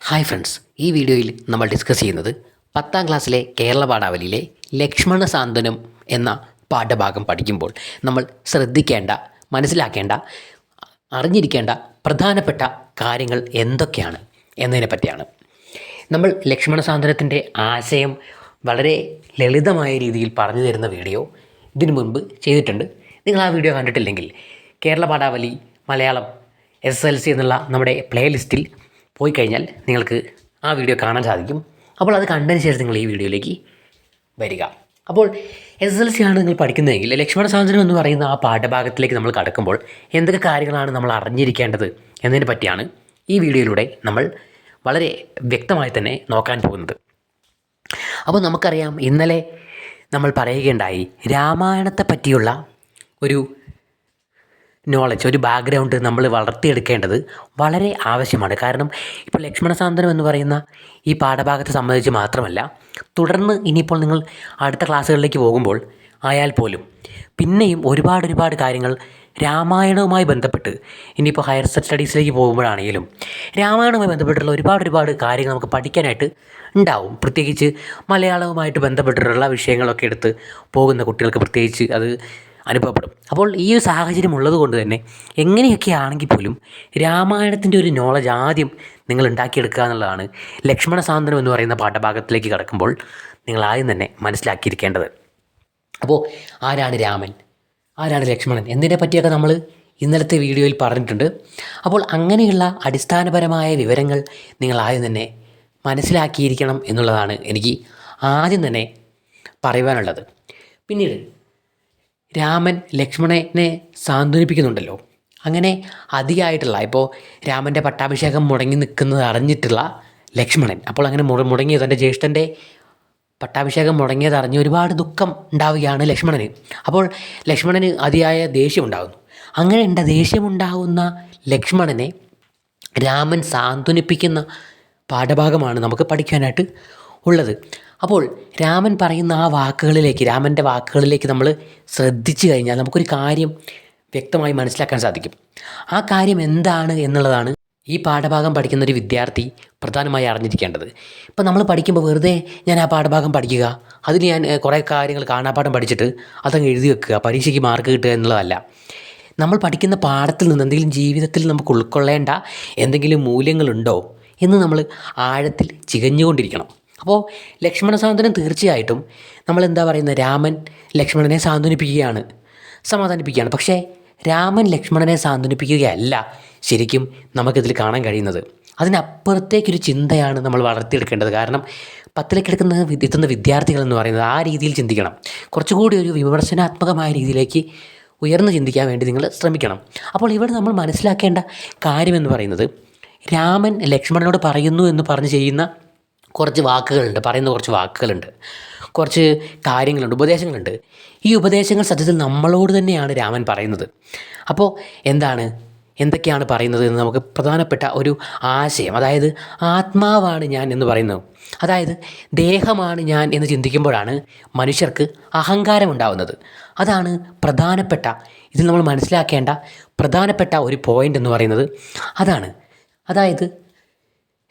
Hi friends ഈ വീഡിയോയിൽ നമ്മൾ ഡിസ്കസ് ചെയ്യുന്നത് പത്താം ക്ലാസ്സിലെ കേരള പാഠാവലിയിലെ ലക്ഷ്മണ സാന്ത്വനം എന്ന പാഠഭാഗം പഠിക്കുമ്പോൾ നമ്മൾ ശ്രദ്ധിക്കേണ്ട മനസ്സിലാക്കേണ്ട അറിഞ്ഞിരിക്കേണ്ട പ്രധാനപ്പെട്ട കാര്യങ്ങൾ എന്തൊക്കെയാണ് എന്നതിനെ പറ്റിയാണ്. നമ്മൾ ലക്ഷ്മണ സാന്ത്വനത്തിന്റെ ആശയം വളരെ ലളിതമായ രീതിയിൽ പറഞ്ഞു തരുന്ന വീഡിയോ ഇതിനു മുൻപ് ചെയ്തിട്ടുണ്ട്. നിങ്ങൾ ആ വീഡിയോ കണ്ടിട്ടില്ലെങ്കിൽ Kerala പാഠാവലി Malayalam S L C എന്നുള്ള നമ്മുടെ പ്ലേ ലിസ്റ്റിൽ പോയി കഴിഞ്ഞാൽ നിങ്ങൾക്ക് ആ വീഡിയോ കാണാൻ സാധിക്കും. അപ്പോൾ അത് കണ്ടതിന് ശേഷം നിങ്ങൾ ഈ വീഡിയോയിലേക്ക് വരിക. അപ്പോൾ എസ് എൽ സി ആണ് നിങ്ങൾ പഠിക്കുന്നതെങ്കിൽ ലക്ഷ്മണ സാന്ദ്രം എന്ന് പറയുന്ന ആ പാഠഭാഗത്തിലേക്ക് നമ്മൾ കടക്കുമ്പോൾ എന്തൊക്കെ കാര്യങ്ങളാണ് നമ്മൾ അറിഞ്ഞിരിക്കേണ്ടത് എന്നതിനെ പറ്റിയാണ് ഈ വീഡിയോയിലൂടെ നമ്മൾ വളരെ വ്യക്തമായി തന്നെ നോക്കാൻ പോകുന്നത്. അപ്പോൾ നമുക്കറിയാം ഇന്നലെ നമ്മൾ പറയുകയുണ്ടായി രാമായണത്തെ പറ്റിയുള്ള ഒരു നോളജ് ഒരു ബാക്ക്ഗ്രൗണ്ട് നമ്മൾ വളർത്തിയെടുക്കേണ്ടത് വളരെ ആവശ്യമാണ്. കാരണം ഇപ്പോൾ ലക്ഷ്മണ സാന്ത്വനം എന്ന് പറയുന്ന ഈ പാഠഭാഗത്തെ സംബന്ധിച്ച് മാത്രമല്ല തുടർന്ന് ഇനിയിപ്പോൾ നിങ്ങൾ അടുത്ത ക്ലാസ്സുകളിലേക്ക് പോകുമ്പോൾ ആയാൽ പോലും പിന്നെയും ഒരുപാട് ഒരുപാട് കാര്യങ്ങൾ രാമായണവുമായി ബന്ധപ്പെട്ട് ഇനിയിപ്പോൾ ഹയർ സ്റ്റഡീസിലേക്ക് പോകുമ്പോഴാണെങ്കിലും രാമായണവുമായി ബന്ധപ്പെട്ടുള്ള ഒരുപാട് ഒരുപാട് കാര്യങ്ങൾ നമുക്ക് പഠിക്കാനായിട്ട് ഉണ്ടാവും. പ്രത്യേകിച്ച് മലയാളവുമായിട്ട് ബന്ധപ്പെട്ടിട്ടുള്ള വിഷയങ്ങളൊക്കെ എടുത്ത് പോകുന്ന കുട്ടികൾക്ക് പ്രത്യേകിച്ച് അത് അനുഭവപ്പെടും. അപ്പോൾ ഈ ഒരു സാഹചര്യം ഉള്ളത് കൊണ്ട് തന്നെ എങ്ങനെയൊക്കെ ആണെങ്കിൽ പോലും രാമായണത്തിന്റെ ഒരു നോളജ് ആദ്യം നിങ്ങൾ ഉണ്ടാക്കിയെടുക്കുക എന്നുള്ളതാണ് ലക്ഷ്മണ സാന്ത്വനം എന്ന് പറയുന്ന പാഠഭാഗത്തിലേക്ക് കടക്കുമ്പോൾ നിങ്ങൾ ആദ്യം തന്നെ മനസ്സിലാക്കിയിരിക്കേണ്ടത്. അപ്പോൾ ആരാണ് രാമൻ? ആരാണ് ലക്ഷ്മണൻ? എന്നതിനെ പറ്റിയൊക്കെ നമ്മൾ ഇന്നലത്തെ വീഡിയോയിൽ പറഞ്ഞിട്ടുണ്ട്. അപ്പോൾ അങ്ങനെയുള്ള അടിസ്ഥാനപരമായ വിവരങ്ങൾ നിങ്ങൾ ആദ്യം തന്നെ മനസ്സിലാക്കിയിരിക്കണം എന്നുള്ളതാണ് എനിക്ക് ആദ്യം തന്നെ പറയുവാനുള്ളത്. പിന്നീട് രാമൻ ലക്ഷ്മണനെ സാന്ത്വനിപ്പിക്കുന്നുണ്ടല്ലോ. അങ്ങനെ അധികമായിട്ടുള്ള ഇപ്പോൾ രാമന്റെ പട്ടാഭിഷേകം മുടങ്ങി നിൽക്കുന്നത് അറിഞ്ഞിട്ടുള്ള ലക്ഷ്മണൻ. അപ്പോൾ അങ്ങനെ മുട മുടങ്ങിയ തന്റെ ജ്യേഷ്ഠന്റെ പട്ടാഭിഷേകം മുടങ്ങിയത് അറിഞ്ഞ് ഒരുപാട് ദുഃഖം ഉണ്ടാവുകയാണ് ലക്ഷ്മണന്. അപ്പോൾ ലക്ഷ്മണന് അതിയായ ദേഷ്യം ഉണ്ടാകുന്നു അങ്ങനെ ഉണ്ട ദേഷ്യമുണ്ടാകുന്ന ലക്ഷ്മണനെ രാമൻ സാന്ത്വനിപ്പിക്കുന്ന പാഠഭാഗമാണ് നമുക്ക് പഠിക്കാനായിട്ട് ഉള്ളത്. അപ്പോൾ രാമൻ പറയുന്ന ആ വാക്കുകളിലേക്ക് രാമന്റെ വാക്കുകളിലേക്ക് നമ്മൾ ശ്രദ്ധിച്ചു കഴിഞ്ഞാൽ നമുക്കൊരു കാര്യം വ്യക്തമായി മനസ്സിലാക്കാൻ സാധിക്കും. ആ കാര്യം എന്താണ് എന്നുള്ളതാണ് ഈ പാഠഭാഗം പഠിക്കുന്ന ഒരു വിദ്യാർത്ഥി പ്രധാനമായി അറിഞ്ഞിരിക്കേണ്ടത്. ഇപ്പം നമ്മൾ പഠിക്കുമ്പോൾ വെറുതെ ഞാൻ ആ പാഠഭാഗം പഠിക്കുക അതിൽ ഞാൻ കുറേ കാര്യങ്ങൾ കാണാപ്പാഠം പഠിച്ചിട്ട് അതങ്ങ് എഴുതി വെക്കുക പരീക്ഷയ്ക്ക് മാർക്ക് കിട്ടുക എന്നുള്ളതല്ല. നമ്മൾ പഠിക്കുന്ന പാഠത്തിൽ നിന്ന് എന്തെങ്കിലും ജീവിതത്തിൽ നമുക്ക് ഉൾക്കൊള്ളേണ്ട എന്തെങ്കിലും മൂല്യങ്ങളുണ്ടോ എന്ന് നമ്മൾ ആഴത്തിൽ ചികഞ്ഞുകൊണ്ടിരിക്കണം. അപ്പോൾ ലക്ഷ്മണ സാന്ത്വനം തീർച്ചയായിട്ടും നമ്മൾ എന്താ പറയുന്നത്? രാമൻ ലക്ഷ്മണനെ സാന്ത്വനിപ്പിക്കുകയാണ്. സമാധാനിപ്പിക്കുകയാണ്. പക്ഷേ രാമൻ ലക്ഷ്മണനെ സാന്ത്വനിപ്പിക്കുകയല്ല ശരിക്കും നമുക്കിതിൽ കാണാൻ കഴിയുന്നത്. അതിനപ്പുറത്തേക്കൊരു ചിന്തയാണ് നമ്മൾ വളർത്തിയെടുക്കേണ്ടത്. കാരണം പത്തിലേക്ക് എടുക്കുന്ന എത്തുന്ന വിദ്യാർത്ഥികൾ എന്ന് പറയുന്നത് ആ രീതിയിൽ ചിന്തിക്കണം. കുറച്ചുകൂടി ഒരു വിമർശനാത്മകമായ രീതിയിലേക്ക് ഉയർന്നു ചിന്തിക്കാൻ വേണ്ടി നിങ്ങൾ ശ്രമിക്കണം. അപ്പോൾ ഇവിടെ നമ്മൾ മനസ്സിലാക്കേണ്ട കാര്യമെന്ന് പറയുന്നത് രാമൻ ലക്ഷ്മണനോട് പറയുന്നു എന്ന് പറഞ്ഞ് ചെയ്യുന്ന കുറച്ച് വാക്കുകളുണ്ട് പറയുന്ന കുറച്ച് വാക്കുകളുണ്ട് കുറച്ച് കാര്യങ്ങളുണ്ട് ഉപദേശങ്ങളുണ്ട്. ഈ ഉപദേശങ്ങൾ സത്യത്തിൽ നമ്മളോട് തന്നെയാണ് രാമൻ പറയുന്നത്. അപ്പോൾ എന്താണ് എന്തൊക്കെയാണ് പറയുന്നത് എന്ന് നമുക്ക് പ്രധാനപ്പെട്ട ഒരു ആശയം അതായത് ആത്മാവാണ് ഞാൻ എന്ന് പറയുന്നത് അതായത് ദേഹമാണ് ഞാൻ എന്ന് ചിന്തിക്കുമ്പോഴാണ് മനുഷ്യർക്ക് അഹങ്കാരം ഉണ്ടാവുന്നത് അതാണ് പ്രധാനപ്പെട്ട ഇതിൽ നമ്മൾ മനസ്സിലാക്കേണ്ട പ്രധാനപ്പെട്ട ഒരു പോയിന്റ് എന്ന് പറയുന്നത്. അതാണ് അതായത്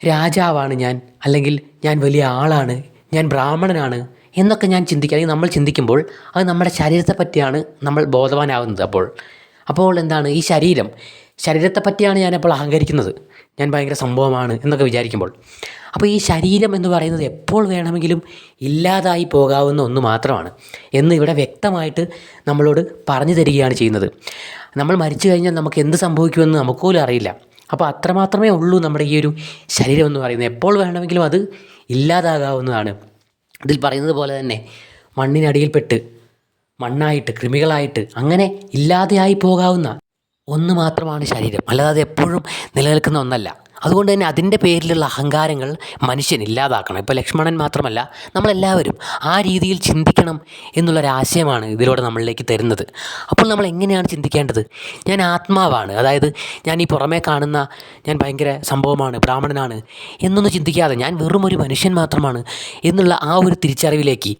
രാജാവാണ് ഞാൻ അല്ലെങ്കിൽ ഞാൻ വലിയ ആളാണ് ഞാൻ ബ്രാഹ്മണനാണ് എന്നൊക്കെ ഞാൻ ചിന്തിക്കുക നമ്മൾ ചിന്തിക്കുമ്പോൾ അത് നമ്മുടെ ശരീരത്തെ പറ്റിയാണ് നമ്മൾ ബോധവാനാവുന്നത് അപ്പോൾ. അപ്പോൾ എന്താണ് ഈ ശരീരം? ശരീരത്തെ പറ്റിയാണ് ഞാനപ്പോൾ അഹങ്കരിക്കുന്നത്. ഞാൻ ഭയങ്കര സംഭവമാണ് എന്നൊക്കെ വിചാരിക്കുമ്പോൾ. അപ്പോൾ ഈ ശരീരം എന്ന് പറയുന്നത് എപ്പോൾ വേണമെങ്കിലും ഇല്ലാതായി പോകാവുന്ന ഒന്ന് മാത്രമാണ് എന്ന് ഇവിടെ വ്യക്തമായിട്ട് നമ്മളോട് പറഞ്ഞു തരികയാണ് ചെയ്യുന്നത്. നമ്മൾ മരിച്ചു കഴിഞ്ഞാൽ നമുക്ക് എന്ത് സംഭവിക്കുമെന്ന് നമുക്ക് അറിയില്ല. അപ്പോൾ അത്രമാത്രമേ ഉള്ളൂ നമ്മുടെ ഈ ഒരു ശരീരം എന്ന് പറയുന്നത്. എപ്പോൾ വേണമെങ്കിലും അത് ഇല്ലാതാകാവുന്നതാണ്. ഇതിൽ പറയുന്നത് പോലെ തന്നെ മണ്ണിനടിയിൽപ്പെട്ട് മണ്ണായിട്ട് കൃമികളായിട്ട് അങ്ങനെ ഇല്ലാതെയായി പോകാവുന്ന ഒന്ന് മാത്രമാണ് ശരീരം. അല്ലാതെ എപ്പോഴും നിലനിൽക്കുന്ന ഒന്നല്ല. അതുകൊണ്ട് തന്നെ അതിന്റെ പേരിലുള്ള അഹങ്കാരങ്ങൾ മനുഷ്യൻ ഇല്ലാതാക്കണം. ഇപ്പോൾ ലക്ഷ്മണൻ മാത്രമല്ല നമ്മളെല്ലാവരും ആ രീതിയിൽ ചിന്തിക്കണം എന്നുള്ളൊരാശയമാണ് ഇതിലൂടെ നമ്മളിലേക്ക് തരുന്നത്. അപ്പോൾ നമ്മൾ എങ്ങനെയാണ് ചിന്തിക്കേണ്ടത്? ഞാൻ ആത്മാവാണ് അതായത് ഞാൻ ഈ പുറമേ കാണുന്ന ഞാൻ ഭയങ്കര സംഭവമാണ് ബ്രാഹ്മണനാണ് എന്നൊന്നും ചിന്തിക്കാതെ ഞാൻ വെറും ഒരു മനുഷ്യൻ മാത്രമാണ് എന്നുള്ള ആ ഒരു തിരിച്ചറിവിലേക്ക്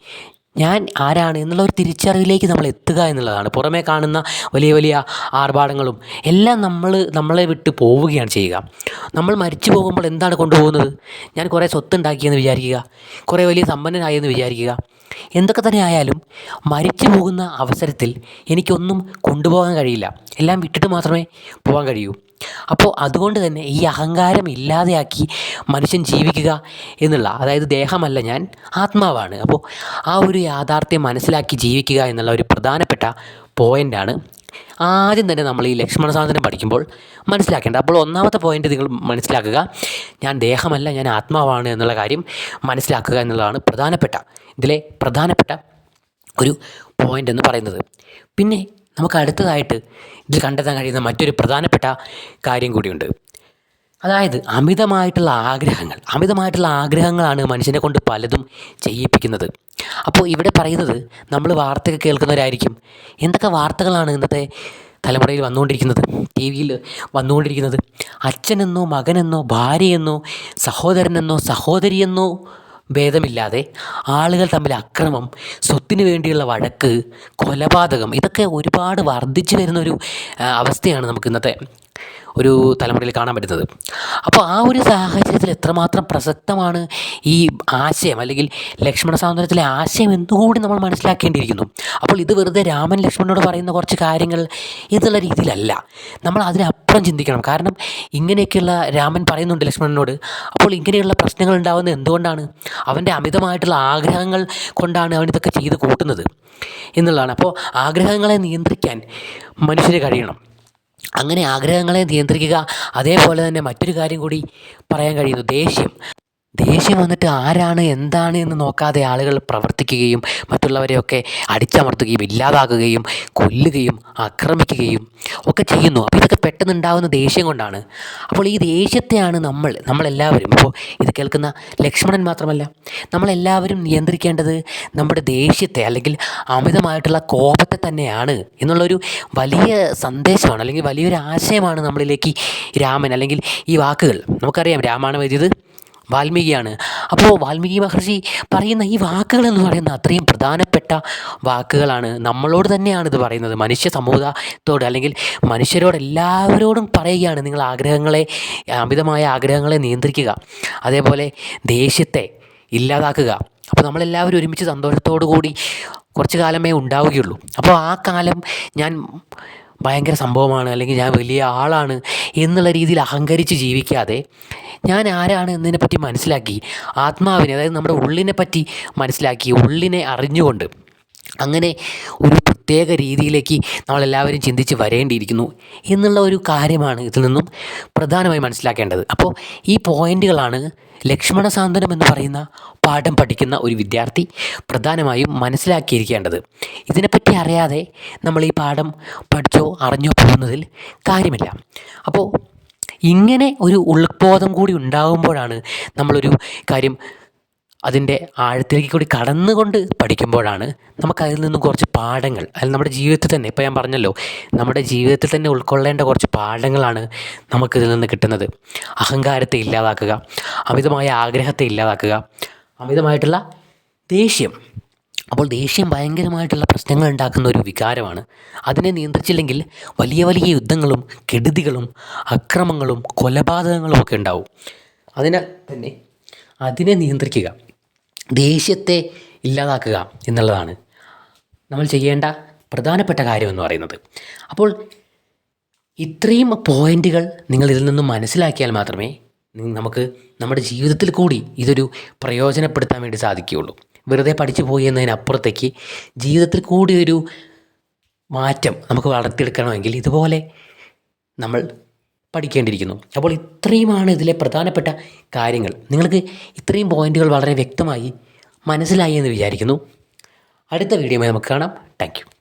ഞാൻ ആരാണ് എന്നുള്ള ഒരു തിരിച്ചറിവിലേക്ക് നമ്മൾ എത്തുക എന്നുള്ളതാണ്. പുറമേ കാണുന്ന വലിയ വലിയ ആർഭാടങ്ങളും എല്ലാം നമ്മൾ നമ്മളെ വിട്ട് പോവുകയാണ് ചെയ്യുക. നമ്മൾ മരിച്ചു പോകുമ്പോൾ എന്താണ് കൊണ്ടുപോകുന്നത്? ഞാൻ കുറേ സ്വത്തുണ്ടാക്കിയെന്ന് വിചാരിക്കുക. കുറേ വലിയ സമ്പന്നനായെന്ന് വിചാരിക്കുക. എന്തൊക്കെ തന്നെ ആയാലും മരിച്ചു പോകുന്ന അവസരത്തിൽ എനിക്കൊന്നും കൊണ്ടുപോകാൻ കഴിയില്ല. എല്ലാം വിട്ടിട്ട് മാത്രമേ പോകാൻ കഴിയൂ. അപ്പോൾ അതുകൊണ്ട് തന്നെ ഈ അഹങ്കാരം ഇല്ലാതെയാക്കി മനുഷ്യൻ ജീവിക്കുക എന്നുള്ള അതായത് ദേഹമല്ല ഞാൻ ആത്മാവാണ്. അപ്പോൾ ആ ഒരു യാഥാർത്ഥ്യം മനസ്സിലാക്കി ജീവിക്കുക എന്നുള്ള ഒരു പ്രധാനപ്പെട്ട പോയിന്റാണ് ആദ്യം തന്നെ നമ്മൾ ഈ ലക്ഷ്മണ സാധനം പഠിക്കുമ്പോൾ മനസ്സിലാക്കേണ്ടത് അപ്പോൾ ഒന്നാമത്തെ പോയിന്റ് നിങ്ങൾ മനസ്സിലാക്കുക ഞാൻ ദേഹമല്ല ഞാൻ ആത്മാവാണ് എന്നുള്ള കാര്യം മനസ്സിലാക്കുക എന്നുള്ളതാണ് പ്രധാനപ്പെട്ട ഇതിലെ പ്രധാനപ്പെട്ട ഒരു പോയിന്റ് എന്ന് പറയുന്നത്. പിന്നെ നമുക്ക് അടുത്തതായിട്ട് ഇതിൽ കണ്ടെത്താൻ കഴിയുന്ന മറ്റൊരു പ്രധാനപ്പെട്ട കാര്യം കൂടിയുണ്ട്. അതായത് അമിതമായിട്ടുള്ള ആഗ്രഹങ്ങൾ. അമിതമായിട്ടുള്ള ആഗ്രഹങ്ങളാണ് മനുഷ്യനെ കൊണ്ട് പലതും ചെയ്യിപ്പിക്കുന്നത്. അപ്പോൾ ഇവിടെ പറയുന്നത് നമ്മൾ വാർത്തയൊക്കെ കേൾക്കുന്നവരായിരിക്കും. എന്തൊക്കെ വാർത്തകളാണ് ഇന്നത്തെ തലമുറയിൽ വന്നുകൊണ്ടിരിക്കുന്നത്? ടി വിയിൽ വന്നുകൊണ്ടിരിക്കുന്നത് അച്ഛനെന്നോ മകനെന്നോ ഭാര്യയെന്നോ സഹോദരനെന്നോ സഹോദരിയെന്നോ ഭേദമില്ലാതെ ആളുകൾ തമ്മിൽ അക്രമം സ്വത്തിന് വേണ്ടിയുള്ള വഴക്ക് കൊലപാതകം ഇതൊക്കെ ഒരുപാട് വർദ്ധിച്ചു വരുന്നൊരു അവസ്ഥയാണ് നമുക്ക് ഇന്നത്തെ ഒരു തലമുറയിൽ കാണാൻ പറ്റുന്നത്. അപ്പോൾ ആ ഒരു സാഹചര്യത്തിൽ എത്രമാത്രം പ്രസക്തമാണ് ഈ ആശയം അല്ലെങ്കിൽ ലക്ഷ്മണ സാന്ത്വനത്തിലെ ആശയം എന്നുകൂടി നമ്മൾ മനസ്സിലാക്കേണ്ടിയിരിക്കുന്നു. അപ്പോൾ ഇത് വെറുതെ രാമൻ ലക്ഷ്മണനോട് പറയുന്ന കുറച്ച് കാര്യങ്ങൾ എന്നുള്ള രീതിയിലല്ല. നമ്മൾ അതിനപ്പുറം ചിന്തിക്കണം. കാരണം ഇങ്ങനെയൊക്കെയുള്ള രാമൻ പറയുന്നുണ്ട് ലക്ഷ്മണനോട്. അപ്പോൾ ഇങ്ങനെയുള്ള പ്രശ്നങ്ങൾ ഉണ്ടാകുന്നത് എന്തുകൊണ്ടാണ്? അവന്റെ അമിതമായിട്ടുള്ള ആഗ്രഹങ്ങൾ കൊണ്ടാണ് അവൻ ഇതൊക്കെ ചെയ്ത് കൂട്ടുന്നത് എന്നുള്ളതാണ്. അപ്പോൾ ആഗ്രഹങ്ങളെ നിയന്ത്രിക്കാൻ മനുഷ്യന് കഴിയണം. അങ്ങനെ ആഗ്രഹങ്ങളെ നിയന്ത്രിക്കുക. അതേപോലെ തന്നെ മറ്റൊരു കാര്യം കൂടി പറയാൻ കഴിയുന്നു. ദേഷ്യം. ദേഷ്യം വന്നിട്ട് ആരാണ് എന്താണ് എന്ന് നോക്കാതെ ആളുകൾ പ്രവർത്തിക്കുകയും മറ്റുള്ളവരെയൊക്കെ അടിച്ചമർത്തുകയും ഇല്ലാതാക്കുകയും കൊല്ലുകയും ആക്രമിക്കുകയും ഒക്കെ ചെയ്യുന്നു. അപ്പോൾ ഇതൊക്കെ പെട്ടെന്ന് ഉണ്ടാകുന്ന ദേഷ്യം കൊണ്ടാണ്. അപ്പോൾ ഈ ദേഷ്യത്തെയാണ് നമ്മൾ നമ്മളെല്ലാവരും ഇപ്പോൾ ഇത് കേൾക്കുന്ന ലക്ഷ്മണൻ മാത്രമല്ല നമ്മളെല്ലാവരും നിയന്ത്രിക്കേണ്ടത് നമ്മുടെ ദേഷ്യത്തെ അല്ലെങ്കിൽ അമിതമായിട്ടുള്ള കോപത്തെ തന്നെയാണ് എന്നുള്ളൊരു വലിയ സന്ദേശമാണ് അല്ലെങ്കിൽ വലിയൊരു ആശയമാണ് നമ്മളിലേക്ക് രാമൻ അല്ലെങ്കിൽ ഈ വാക്കുകൾ. നമുക്കറിയാം രാമായണം എഴുതിയത് വാൽമീകിയാണ്. അപ്പോൾ വാൽമീകി മഹർഷി പറയുന്ന ഈ വാക്കുകൾ എന്ന് പറയുന്ന അത്രയും പ്രധാനപ്പെട്ട വാക്കുകളാണ്. നമ്മളോട് തന്നെയാണ് ഇത് പറയുന്നത്. മനുഷ്യ സമൂഹത്തോട് അല്ലെങ്കിൽ മനുഷ്യരോട് എല്ലാവരോടും പറയുകയാണ് നിങ്ങൾ ആഗ്രഹങ്ങളെ അമിതമായ ആഗ്രഹങ്ങളെ നിയന്ത്രിക്കുക. അതേപോലെ ദേഷ്യത്തെ ഇല്ലാതാക്കുക. അപ്പോൾ നമ്മളെല്ലാവരും ഒരുമിച്ച് സന്തോഷത്തോടു കൂടി കുറച്ച് കാലമേ ഉണ്ടാവുകയുള്ളൂ. അപ്പോൾ ആ കാലം ഞാൻ ഭയങ്കര സംഭവമാണ് അല്ലെങ്കിൽ ഞാൻ വലിയ ആളാണ് എന്നുള്ള രീതിയിൽ അഹങ്കരിച്ച് ജീവിക്കാതെ ഞാൻ ആരാണ് എന്നതിനെപ്പറ്റി മനസ്സിലാക്കി ആത്മാവിനെ അതായത് നമ്മുടെ ഉള്ളിനെ പറ്റി മനസ്സിലാക്കി ഉള്ളിനെ അറിഞ്ഞുകൊണ്ട് അങ്ങനെ ഒരു പ്രത്യേക രീതിയിലേക്ക് നമ്മളെല്ലാവരും ചിന്തിച്ച് വരേണ്ടിയിരിക്കുന്നു എന്നുള്ള ഒരു കാര്യമാണ് ഇതിൽ നിന്നും പ്രധാനമായി മനസ്സിലാക്കേണ്ടത്. അപ്പോൾ ഈ പോയിന്റുകളാണ് ലക്ഷ്മണ സാന്ത്വനം എന്ന് പറയുന്ന പാഠം പഠിക്കുന്ന ഒരു വിദ്യാർത്ഥി പ്രധാനമായും മനസ്സിലാക്കിയിരിക്കേണ്ടത്. ഇതിനെപ്പറ്റി അറിയാതെ നമ്മൾ ഈ പാഠം പഠിച്ചോ അറിഞ്ഞോ പോകുന്നതിൽ കാര്യമില്ല. അപ്പോൾ ഇങ്ങനെ ഒരു ഉൾബോധം കൂടി ഉണ്ടാകുമ്പോഴാണ് നമ്മളൊരു കാര്യം അതിന്റെ ആഴത്തിലേക്ക് കൂടി കടന്നുകൊണ്ട് പഠിക്കുമ്പോഴാണ് നമുക്ക് അതിൽ നിന്നും കുറച്ച് പാഠങ്ങൾ. അതിൽ നമ്മുടെ ജീവിതത്തിൽ തന്നെ ഇപ്പോൾ ഞാൻ പറഞ്ഞല്ലോ നമ്മുടെ ജീവിതത്തിൽ തന്നെ ഉൾക്കൊള്ളേണ്ട കുറച്ച് പാഠങ്ങളാണ് നമുക്കിതിൽ നിന്ന് കിട്ടുന്നത്. അഹങ്കാരത്തെ ഇല്ലാതാക്കുക അമിതമായ ആഗ്രഹത്തെ ഇല്ലാതാക്കുക അമിതമായിട്ടുള്ള ദേഷ്യം. അപ്പോൾ ദേഷ്യം ഭയങ്കരമായിട്ടുള്ള പ്രശ്നങ്ങൾ ഉണ്ടാക്കുന്ന ഒരു വികാരമാണ്. അതിനെ നിയന്ത്രിച്ചില്ലെങ്കിൽ വലിയ വലിയ യുദ്ധങ്ങളും കെടുതികളും അക്രമങ്ങളും കൊലപാതകങ്ങളും ഒക്കെ ഉണ്ടാവും. അതിനെ തന്നെ അതിനെ നിയന്ത്രിക്കുക. ദേഷ്യത്തെ ഇല്ലാതാക്കുക എന്നുള്ളതാണ് നമ്മൾ ചെയ്യേണ്ട പ്രധാനപ്പെട്ട കാര്യമെന്ന് പറയുന്നത്. അപ്പോൾ ഇത്രയും പോയിന്റുകൾ നിങ്ങൾ ഇതിൽ നിന്നും മനസ്സിലാക്കിയാൽ മാത്രമേ നമുക്ക് നമ്മുടെ ജീവിതത്തിൽ കൂടി ഇതൊരു പ്രയോജനപ്പെടുത്താൻ വേണ്ടി സാധിക്കുകയുള്ളൂ. വെറുതെ പഠിച്ചു പോയി എന്നതിനപ്പുറത്തേക്ക് ജീവിതത്തിൽ കൂടി ഒരു മാറ്റം നമുക്ക് വളർത്തിയെടുക്കണമെങ്കിൽ ഇതുപോലെ നമ്മൾ പഠിക്കേണ്ടിയിരിക്കുന്നു. അപ്പോൾ ഇത്രയുമാണ് ഇതിലെ പ്രധാനപ്പെട്ട കാര്യങ്ങൾ. നിങ്ങൾക്ക് ഇത്രയും പോയിന്റുകൾ വളരെ വ്യക്തമായി മനസ്സിലായി എന്ന് വിചാരിക്കുന്നു. അടുത്ത വീഡിയോയുമായി നമുക്ക് കാണാം. താങ്ക്